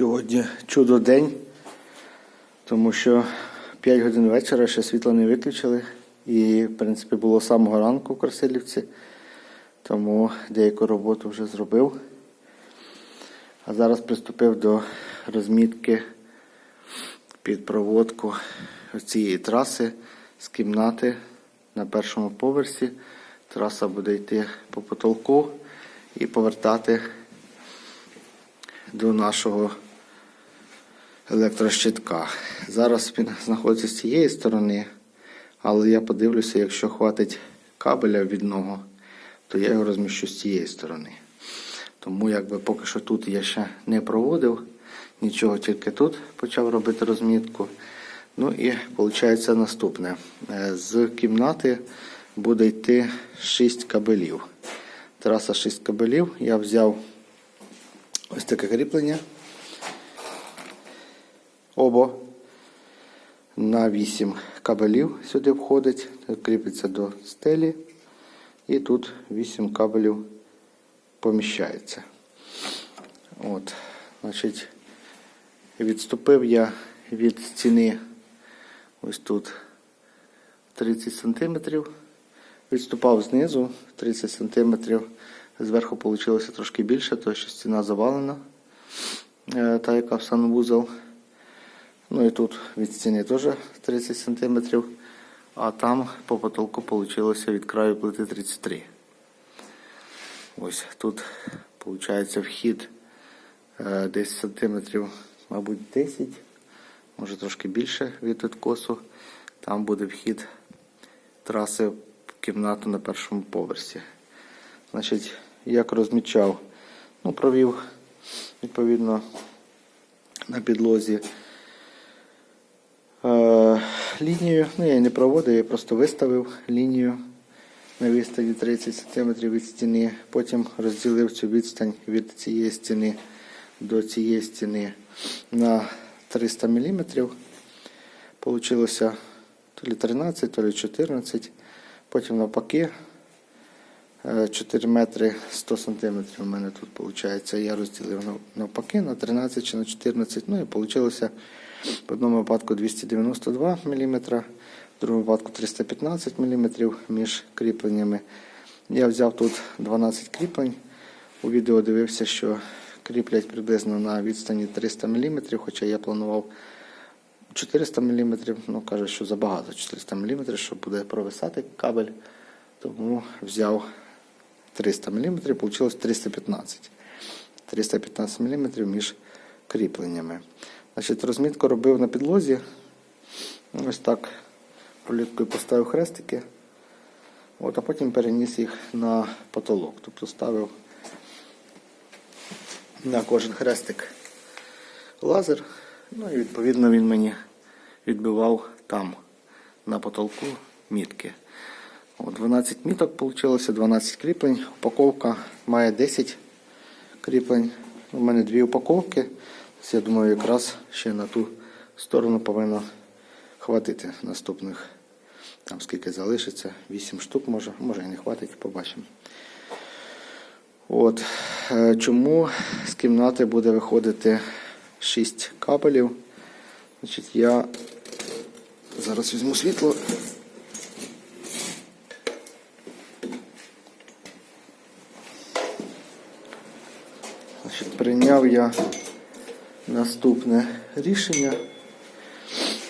Сьогодні чудо день, тому що 5 годин вечора ще світло не виключили. І, в принципі, було з самого ранку в Красилівці, тому деяку роботу вже зробив. А зараз приступив до розмітки під проводку цієї траси з кімнати на першому поверсі. Траса буде йти по потолку і повертати до нашого електрощитка. Зараз він знаходиться з цієї сторони, але я подивлюся, якщо хватить кабеля від нього, то я його розміщу з цієї сторони. Тому якби поки що тут я ще не проводив нічого, тільки тут почав робити розмітку. Ну і виходить наступне. Е, З кімнати буде йти 6 кабелів. Траса 6 кабелів. Я взяв ось таке кріплення. Обо на 8 кабелів сюди входить, кріпиться до стелі. І тут 8 кабелів поміщається. От, значить, відступив я від стіни ось тут 30 см. Відступав знизу 30 см. Зверху вийшло трошки більше, тому що стіна завалена, е, та яка в санвузол. Ну і тут від стіни теж 30 см, а там по потолку вийшло від краю плити 33 Ось тут виходить вхід е, десь сантиметрів, мабуть, 10, може трошки більше від відкосу. Там буде вхід траси в кімнату на першому поверсі. Значить, як розмічав, ну, провів відповідно на підлозі е, лінію. Ну, я не проводив, я просто виставив лінію на відстані 30 см від стіни. Потім розділив цю відстань від цієї стіни до цієї стіни на 300 мм. Получилося то лі 13, то лі 14. Потім навпаки. е, 4 метри 100 сантиметрів у мене тут виходить. Я розділив навпаки на 13 чи на 14. Ну і вийшло в одному випадку 292 мм, в другому випадку 315 мм між кріпленнями. Я взяв тут 12 кріплень. У відео дивився, що кріплять приблизно на відстані 300 мм, хоча я планував 400 мм, ну каже, що забагато 400 мм, що буде провисати кабель. Тому взяв 300 мм, вийшло 315 315 мм між кріпленнями. Значить, розмітку робив на підлозі. Ось так проліткою поставив хрестики, от, а потім переніс їх на потолок. Тобто ставив на кожен хрестик лазер. Ну і відповідно він мені відбивав там, на потолку, мітки. От 12 міток вийшло, 12 кріплень. Упаковка має 10 кріплень. У мене дві упаковки. Я думаю, якраз ще на ту сторону повинно хватити наступних. Там скільки залишиться, 8 штук може, може і не хватить, побачимо. От. е, Чому з кімнати буде виходити 6 кабелів? Значить, я зараз візьму світло. Значить, прийняв я наступне рішення.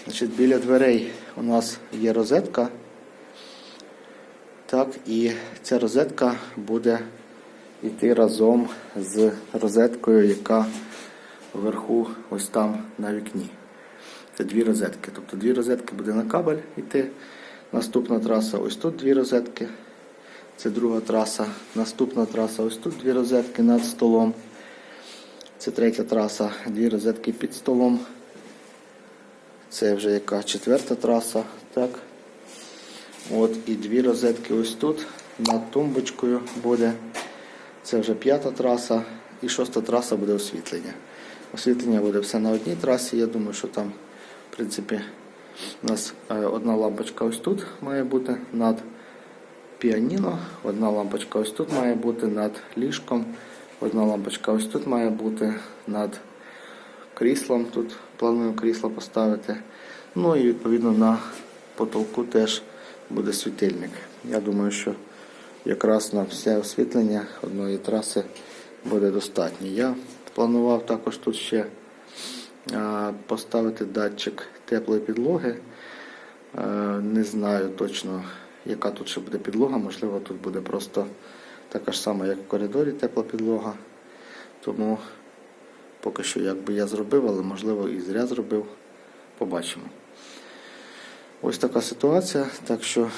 Значить, біля дверей у нас є розетка. Так, і ця розетка буде йти разом з розеткою, яка вверху ось там на вікні. Це дві розетки. Тобто дві розетки буде на кабель йти. Наступна траса ось тут дві розетки. Це друга траса. Наступна траса ось тут дві розетки над столом. Це третя траса, дві розетки під столом. Це вже яка четверта траса. Так. От і дві розетки ось тут над тумбочкою буде. Це вже п'ята траса і шоста траса буде освітлення. Освітлення буде все на одній трасі. Я думаю, що там, в принципі, у нас е, одна лампочка ось тут має бути над піаніно, одна лампочка ось тут має бути над ліжком, одна лампочка ось тут має бути над кріслом. Тут планую крісло поставити. Ну і відповідно на потолку теж буде світильник. Я думаю, що якраз на все освітлення одної траси буде достатньо. Я планував також тут ще поставити датчик теплої підлоги. Е, Не знаю точно, яка тут ще буде підлога. Можливо, тут буде просто така ж сама, як в коридорі, тепла підлога. Тому поки що як би я зробив, але можливо і зря зробив. Побачимо. Ось така ситуація. Так що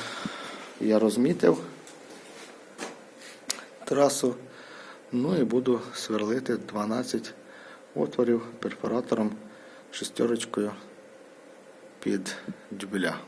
я розмітив трасу. Ну і буду сверлити 12 отворів перфоратором шестерочкою під дюбеля.